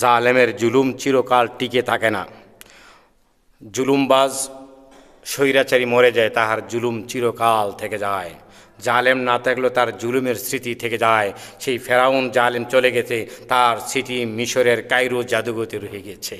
জালেমের জুলুম চিরকাল টিকে থাকে না। জুলুমবাজ, স্বৈরাচারী মরে যায়, তাহার জুলুম চিরকাল থেকে যায়। জালেম না থাকলেও তার জুলুমের স্মৃতি থেকে যায়। সেই ফেরাউন জালেম চলে গেছে, তার স্মৃতি মিশরের কায়রো জাদুগতি রয়ে গেছে।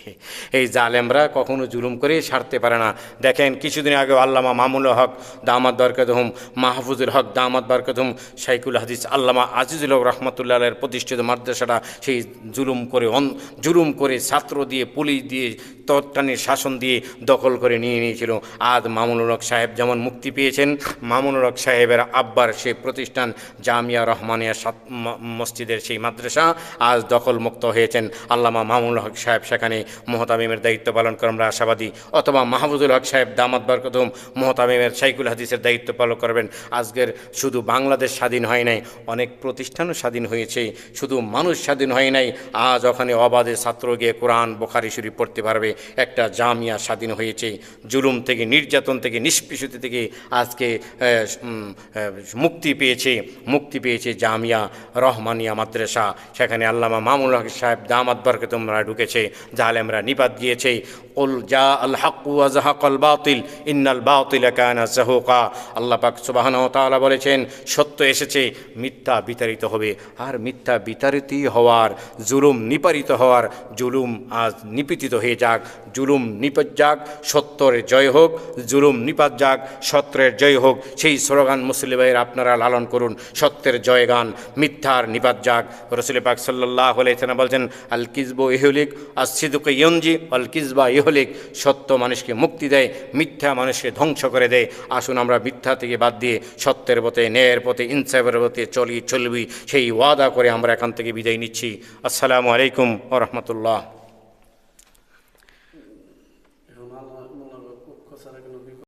এই জালেমরা কখনো জুলুম করে ছাড়তে পারে না। দেখেন, কিছুদিন আগে আল্লামা মামুল হক দামাদ বরকতহম মাহফুজুল হক দামাদ বরকতহম শাইকুল হাদিস আল্লামা আজিজুল হক রহমতুল্লাহ আলের প্রতিষ্ঠিত মাদ্রাসাটা সেই জুলুম করে অন, জুলুম করে ছাত্র দিয়ে, পুলিশ দিয়ে তৎটানির শাসন দিয়ে দখল করে নিয়ে নিয়েছিল। আজ মামুনুল হক সাহেব যেমন মুক্তি পেয়েছেন, মামুনুল হক সাহেবের আব্বার সেই প্রতিষ্ঠান জামিয়া রহমানিয়া মসজিদের সেই মাদ্রাসা আজ দখলমুক্ত হয়েছেন। আল্লামা মামুনুল হক সাহেব সেখানে মোহতামিমের দায়িত্ব পালন করেন। আমরা আশাবাদী, অথবা মাহবুবুল হক সাহেব দামাত বরকতম মোহতামিমের সাইকুল হাদিসের দায়িত্ব পালন করবেন। আজকের শুধু বাংলাদেশ স্বাধীন হয় নাই, অনেক প্রতিষ্ঠানও স্বাধীন হয়েছে। শুধু মানুষ স্বাধীন হয় নাই, আজ ওখানে অবাধে ছাত্র গিয়ে কোরআন, বোখারি, শরীফ পড়তে পারবে। একটা জামিয়া স্বাধীন হয়েছে। জুলুম থেকে, নির্যাতন থেকে, নিষ্পৃষতি থেকে আজকে মুক্তি পেয়েছে মুক্তি পেয়েছে জামিয়া রহমানিয়া মাদ্রাসা। সেখানে আল্লামা মামুল হক সাহেব দামাত বরকতমরা ঢুকেছে, জালেমরা নিপাত গিয়েছে উল জা আল হাক্কু আজহাকল বাতিল, ইন্নাল বাতিল কানা জাহুকা। আল্লাহ পাক সুবহানাহু ওয়া তাআলা বলেছেন, সত্য এসেছে, মিথ্যা বিতাড়িত হবে। আর মিথ্যা বিতাড়িতই হওয়ার, জুলুম নিপারিত হওয়ার, জুলুম আজ নিপীড়িত হয়ে যাক। জুলুম নিপাত যাক, সত্যের জয় হোক, জুলুম নিপাত যাক, সত্যের জয় হোক, সেই স্লোগান মুসলিম ভাইয়ের আপনারা লালন করুন, সত্যের জয়গান, মিথ্যার নিপাত যাক। রসুল পাক সাল্লাহ আলাইসাল্লাম বলছেন আল কিসবো ইহলিক আর সিদুকে ইয়ঞ্জি আল কিসবা ইহলিক, সত্য মানুষকে মুক্তি দেয়, মিথ্যা মানুষকে ধ্বংস করে দেয়। আসুন আমরা মিথ্যা থেকে বাদ দিয়ে সত্যের পথে, ন্যায়ের পথে, ইনসাফের পথে চলি, চলবি। সেই ওয়াদা করে আমরা এখান থেকে বিদায় নিচ্ছি। আসসালামু আলাইকুম ও রহমতুল্লাহ।